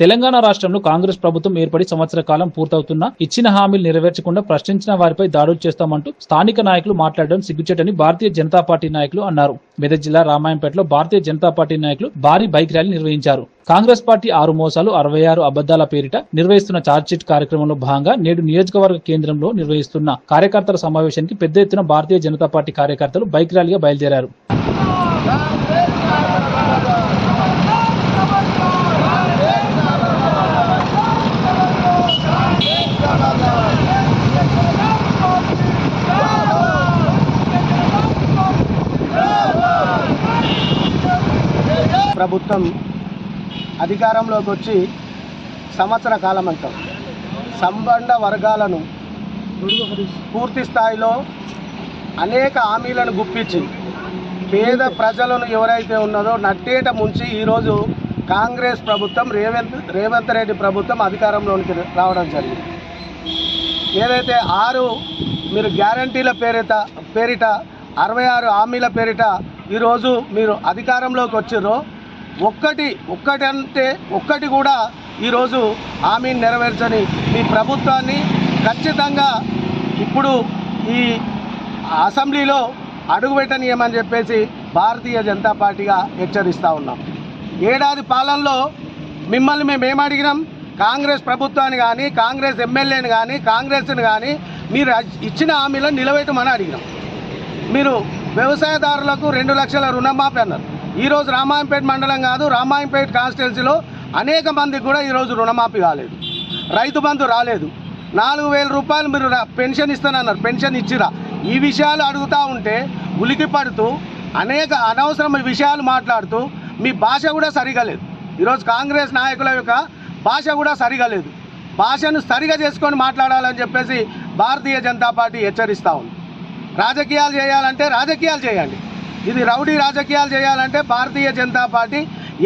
తెలంగాణ రాష్ట్రంలో కాంగ్రెస్ ప్రభుత్వం ఏర్పడి సంవత్సర కాలం పూర్తవుతున్నా ఇచ్చిన హామీలు నెరవేర్చకుండా ప్రశ్నించిన వారిపై దాడులు చేస్తామంటూ స్థానిక నాయకులు మాట్లాడడం సిగ్గుచేటని భారతీయ జనతా పార్టీ నాయకులు అన్నారు. మెదక్ జిల్లా రామాయంపేటలో భారతీయ జనతా పార్టీ నాయకులు భారీ బైక్ ర్యాలీ నిర్వహించారు. కాంగ్రెస్ పార్టీ ఆరు మోసాలు అరవై ఆరు అబద్దాల పేరిట నిర్వహిస్తున్న చార్జ్షీట్ కార్యక్రమంలో భాగంగా నేడు నియోజకవర్గ కేంద్రంలో నిర్వహిస్తున్న కార్యకర్తల సమావేశానికి పెద్ద ఎత్తున భారతీయ జనతా పార్టీ కార్యకర్తలు బైక్ ర్యాలీగా బయలుదేరారు. ప్రభుత్వం అధికారంలోకి వచ్చి సంవత్సర కాలం అంటాం సంబంధ వర్గాలను పూర్తి స్థాయిలో అనేక హామీలను గుప్పించి పేద ప్రజలను ఎవరైతే ఉన్నదో నట్టేట ముంచి ఈరోజు కాంగ్రెస్ ప్రభుత్వం రేవంత్ రేవంత్ రెడ్డి ప్రభుత్వం అధికారంలోనికి రావడం జరిగింది. ఏదైతే ఆరు మీరు గ్యారంటీల పేరిట పేరిట అరవై ఆరు హామీల పేరిట ఈరోజు మీరు అధికారంలోకి వచ్చిర్రో ఒక్కటి ఒక్కటి అంటే ఒక్కటి కూడా ఈరోజు హామీని నెరవేర్చని మీ ప్రభుత్వాన్ని ఖచ్చితంగా ఇప్పుడు ఈ అసెంబ్లీలో అడుగుపెట్టనీయమని చెప్పేసి భారతీయ జనతా పార్టీగా హెచ్చరిస్తూ ఉన్నాం. ఏడాది పాలనలో మిమ్మల్ని మేము ఏమడిగినాం అడిగినాం? కాంగ్రెస్ ప్రభుత్వాన్ని కానీ కాంగ్రెస్ ఎమ్మెల్యేని కానీ కాంగ్రెస్ని కానీ మీరు ఇచ్చిన హామీలను నిలబెట్టమని అడిగినాం. మీరు వ్యవసాయదారులకు రెండు లక్షల రుణమాఫీ అన్నారు. ఈరోజు రామాయంపేట మండలం కాదు రామాయంపేట కాన్స్టిట్యున్సీలో అనేక మందికి కూడా ఈరోజు రుణమాఫీ కాలేదు. రైతు బంధు రాలేదు. నాలుగు వేల రూపాయలు మీరు రా- పెన్షన్ ఇస్తానన్నారు పెన్షన్ ఇచ్చిరా. ఈ విషయాలు అడుగుతూ ఉంటే ఉలికి పడుతూ అనేక అనవసరమైన విషయాలు మాట్లాడుతూ మీ భాష కూడా సరిగా లేదు. ఈరోజు కాంగ్రెస్ నాయకుల యొక్క భాష కూడా సరిగా లేదు. భాషను సరిగా చేసుకొని మాట్లాడాలని చెప్పేసి భారతీయ జనతా పార్టీ హెచ్చరిస్తూ ఉంది. రాజకీయాలు చేయాలంటే రాజకీయాలు చేయండి. ఇది రౌడీ రాజకీయాలు చేయాలంటే భారతీయ జనతా పార్టీ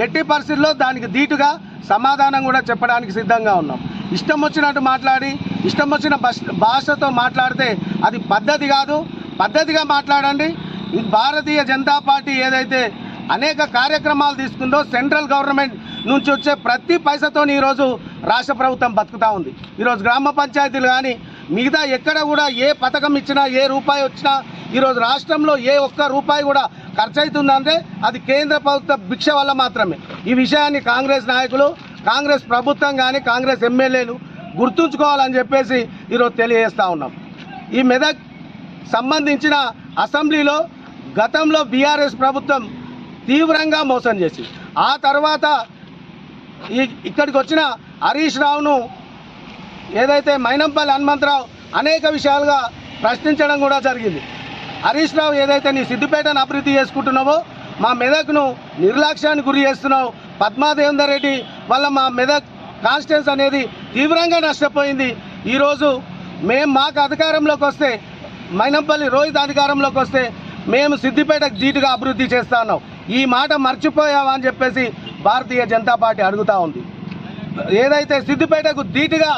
ఎట్టి పరిస్థితుల్లో దానికి ధీటుగా సమాధానం కూడా చెప్పడానికి సిద్ధంగా ఉన్నాం. ఇష్టం వచ్చినట్టు మాట్లాడి ఇష్టం వచ్చిన బస్- భాషతో మాట్లాడితే అది పద్ధతి కాదు. పద్ధతిగా మాట్లాడండి. భారతీయ జనతా పార్టీ ఏదైతే అనేక కార్యక్రమాలు తీసుకుందో సెంట్రల్ గవర్నమెంట్ నుంచి వచ్చే ప్రతి పైసతో ఈరోజు రాష్ట్ర ప్రభుత్వం బతుకుతా ఉంది. ఈరోజు గ్రామ పంచాయతీలు కానీ మిగతా ఎక్కడ కూడా ఏ పథకం ఇచ్చినా ఏ రూపాయి వచ్చినా ఈరోజు రాష్ట్రంలో ఏ ఒక్క రూపాయి కూడా ఖర్చు అవుతుందంటే అది కేంద్ర ప్రభుత్వ భిక్ష వల్ల మాత్రమే. ఈ విషయాన్ని కాంగ్రెస్ నాయకులు కాంగ్రెస్ ప్రభుత్వం కానీ కాంగ్రెస్ ఎమ్మెల్యేలు గుర్తుంచుకోవాలని చెప్పేసి ఈరోజు తెలియజేస్తా ఉన్నాం. ఈ మెదక్ సంబంధించిన అసెంబ్లీలో గతంలో బీఆర్ఎస్ ప్రభుత్వం తీవ్రంగా మోసం చేసి ఆ తర్వాత ఈ ఇక్కడికి వచ్చిన హరీష్ రావును ఏదైతే మైనంపల్లి హనుమంతరావు అనేక విషయాలుగా ప్రశ్నించడం కూడా జరిగింది. హరీష్ రావు ఏదైతే నీ సిద్దిపేటను అభివృద్ధి చేసుకుంటున్నావో మా మెదక్ను నిర్లక్ష్యానికి గురి చేస్తున్నావు. పద్మాదేవేందర్ రెడ్డి వల్ల మా మెదక్ కాన్స్టిట్యూన్స్ అనేది తీవ్రంగా నష్టపోయింది. ఈరోజు మేము మాకు అధికారంలోకి వస్తే మైనంపల్లి రోహిత్ అధికారంలోకి వస్తే మేము సిద్దిపేటకు జీటుగా అభివృద్ధి చేస్తా ఉన్నాం. ఈ మాట మర్చిపోయావా అని చెప్పేసి భారతీయ జనతా పార్టీ అడుగుతా ఉంది. ఏదైతే సిద్దిపేటకు ధీటుగా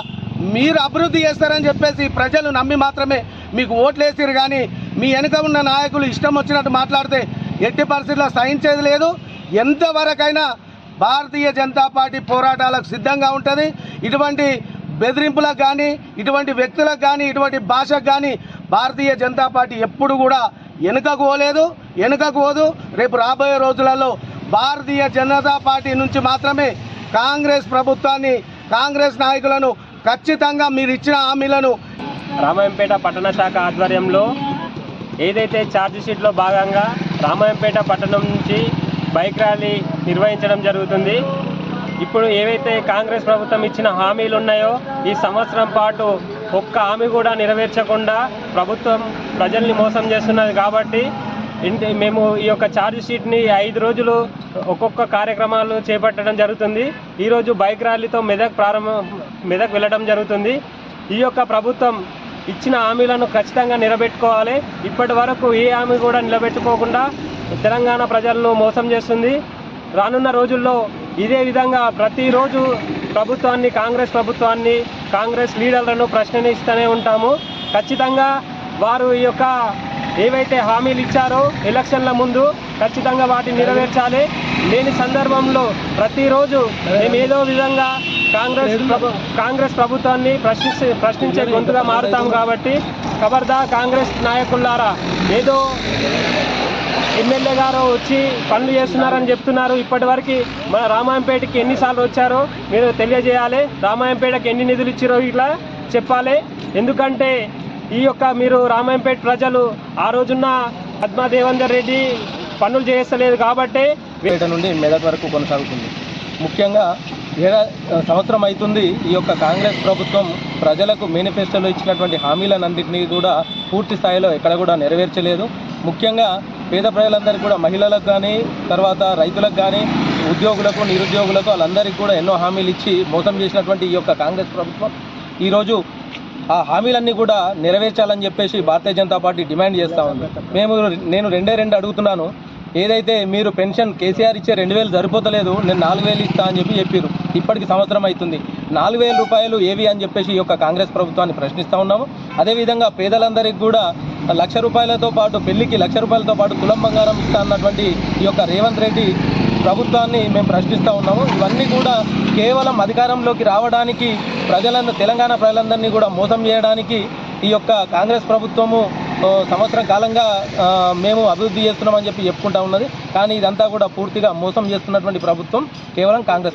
మీరు అభివృద్ధి చేస్తారని చెప్పేసి ప్రజలు నమ్మి మాత్రమే మీకు ఓట్లేసారు కానీ మీ వెనుక ఉన్న నాయకులు ఇష్టం వచ్చినట్టు మాట్లాడితే ఎట్టి పరిస్థితుల్లో సహించేది లేదు. ఎంతవరకైనా భారతీయ జనతా పార్టీ పోరాటాలకు సిద్ధంగా ఉంటుంది. ఇటువంటి బెదిరింపులకు కానీ ఇటువంటి వ్యక్తులకు కానీ ఇటువంటి భాషకు కానీ భారతీయ జనతా పార్టీ ఎప్పుడు కూడా వెనుకకు పోలేదు. వెనుకకు పోదు. రేపు రాబోయే రోజులలో భారతీయ జనతా పార్టీ నుంచి మాత్రమే కాంగ్రెస్ ప్రభుత్వాన్ని కాంగ్రెస్ నాయకులను ఖచ్చితంగా మీరు ఇచ్చిన హామీలను రామాయంపేట పట్టణ శాఖ ఆధ్వర్యంలో ఏదైతే ఛార్జ్ షీట్లో భాగంగా రామాయంపేట పట్టణం నుంచి బైక్ ర్యాలీ నిర్వహించడం జరుగుతుంది. ఇప్పుడు ఏవైతే కాంగ్రెస్ ప్రభుత్వం ఇచ్చిన హామీలు ఉన్నాయో ఈ సంవత్సరం పాటు ఒక్క హామీ కూడా నెరవేర్చకుండా ప్రభుత్వం ప్రజల్ని మోసం చేస్తున్నది కాబట్టి మేము ఈ యొక్క ఛార్జ్ షీట్ని ఐదు రోజులు ఒక్కొక్క కార్యక్రమాలు చేపట్టడం జరుగుతుంది. ఈరోజు బైక్ ర్యాలీతో మెదక్ ప్రారంభం మెదక్ వెళ్ళడం జరుగుతుంది. ఈ యొక్క ప్రభుత్వం ఇచ్చిన హామీలను ఖచ్చితంగా నిలబెట్టుకోవాలి. ఇప్పటి వరకు ఏ హామీ కూడా నిలబెట్టుకోకుండా తెలంగాణ ప్రజలను మోసం చేస్తుంది. రానున్న రోజుల్లో ఇదే విధంగా ప్రతిరోజు ప్రభుత్వాన్ని కాంగ్రెస్ ప్రభుత్వాన్ని కాంగ్రెస్ లీడర్లను ప్రశ్నిస్తూనే ఉంటాము. ఖచ్చితంగా వారు ఈ యొక్క ఏవైతే హామీలు ఇచ్చారో ఎలక్షన్ల ముందు ఖచ్చితంగా వాటిని నెరవేర్చాలి. లేని సందర్భంలో ప్రతిరోజు మేము ఏదో విధంగా కాంగ్రెస్ కాంగ్రెస్ ప్రభుత్వాన్ని ప్రశ్నించే ప్రశ్నించే గొంతుగా మారుతాం కాబట్టి ఖబర్దా కాంగ్రెస్ నాయకులారా ఏదో ఎమ్మెల్యే గారు వచ్చి పనులు చేస్తున్నారని చెప్తున్నారు. ఇప్పటివరకు మన రామాయంపేటకి ఎన్నిసార్లు వచ్చారో మీరు తెలియజేయాలి. రామాయంపేటకి ఎన్ని నిధులు ఇచ్చారో ఇట్లా చెప్పాలి. ఎందుకంటే ఈ యొక్క మీరు రామాయంపేట ప్రజలు ఆ రోజున్న పద్మా దేవేందర్ రెడ్డి పనులు చేస్తలేదు కాబట్టి పేట నుండి మెదక్ వరకు కొనసాగుతుంది. ముఖ్యంగా ఏడా సంవత్సరం అవుతుంది ఈ యొక్క కాంగ్రెస్ ప్రభుత్వం ప్రజలకు మేనిఫెస్టోలో ఇచ్చినటువంటి హామీలన్నింటినీ కూడా పూర్తి స్థాయిలో ఎక్కడ కూడా నెరవేర్చలేదు. ముఖ్యంగా పేద ప్రజలందరికీ కూడా మహిళలకు కానీ తర్వాత రైతులకు కానీ ఉద్యోగులకు నిరుద్యోగులకు వాళ్ళందరికీ కూడా ఎన్నో హామీలు ఇచ్చి మోసం చేసినటువంటి ఈ యొక్క కాంగ్రెస్ ప్రభుత్వం. ఈరోజు ఆ హామీలన్నీ కూడా నెరవేర్చాలని చెప్పేసి భారతీయ జనతా పార్టీ డిమాండ్ చేస్తూ ఉంది. మేము నేను రెండే రెండు అడుగుతున్నాను. ఏదైతే మీరు పెన్షన్ కేసీఆర్ ఇచ్చే రెండు వేలు సరిపోతలేదు నేను నాలుగు వేలు ఇస్తా అని చెప్పి చెప్పారు ఇప్పటికి సంవత్సరం అవుతుంది. నాలుగు వేల రూపాయలు ఏవి అని చెప్పేసి ఈ యొక్క కాంగ్రెస్ ప్రభుత్వాన్ని ప్రశ్నిస్తూ ఉన్నాము. అదేవిధంగా పేదలందరికీ కూడా లక్ష రూపాయలతో పాటు పెళ్ళికి లక్ష రూపాయలతో పాటు తులం బంగారం ఇస్తా అన్నటువంటి ఈ యొక్క రేవంత్ రెడ్డి ప్రభుత్వాన్ని మేము ప్రశ్నిస్తూ ఉన్నాము. ఇవన్నీ కూడా కేవలం అధికారంలోకి రావడానికి ప్రజలందరూ తెలంగాణ ప్రజలందరినీ కూడా మోసం చేయడానికి ఈ యొక్క కాంగ్రెస్ ప్రభుత్వము సంవత్సరం కాలంగా మేము అభివృద్ధి చేస్తున్నామని చెప్పి చెప్పుకుంటా ఉన్నది. కానీ ఇదంతా కూడా పూర్తిగా మోసం చేస్తున్నటువంటి ప్రభుత్వం కేవలం కాంగ్రెస్